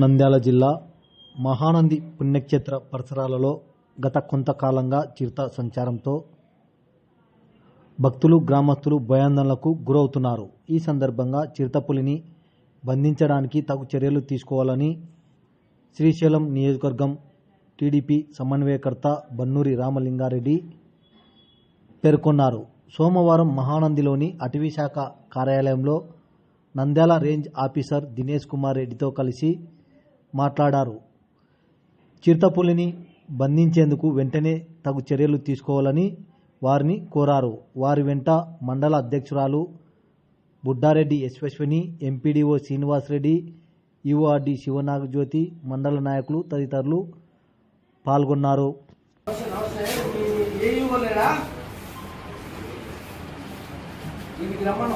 నంద్యాల జిల్లా మహానంది పుణ్యక్షేత్ర పరిసరాలలో గత కొంతకాలంగా చిరుత సంచారంతో భక్తులు గ్రామస్తులు భయాందోళనలకు గురవుతున్నారు. ఈ సందర్భంగా చిరుతపులిని బంధించడానికి తగు చర్యలు తీసుకోవాలని శ్రీశైలం నియోజకవర్గం టీడీపీ సమన్వయకర్త బన్నూరి రామలింగారెడ్డి పేర్కొన్నారు. సోమవారం మహానందిలోని అటవీ శాఖ కార్యాలయంలో నంద్యాల రేంజ్ ఆఫీసర్ దినేష్ కుమార్ రెడ్డితో కలిసి మాట్లాడారు. చిరుతపులిని బంధించేందుకు వెంటనే తగు చర్యలు తీసుకోవాలని వారిని కోరారు. వారి వెంట మండల అధ్యక్షురాలు బుడ్డారెడ్డి యశ్వశ్వని ఎంపీడీఓ శ్రీనివాసరెడ్డి యుఆర్డి శివనాగజ్యోతి మండల నాయకులు తదితరులు పాల్గొన్నారు. దీనికి రమ్మను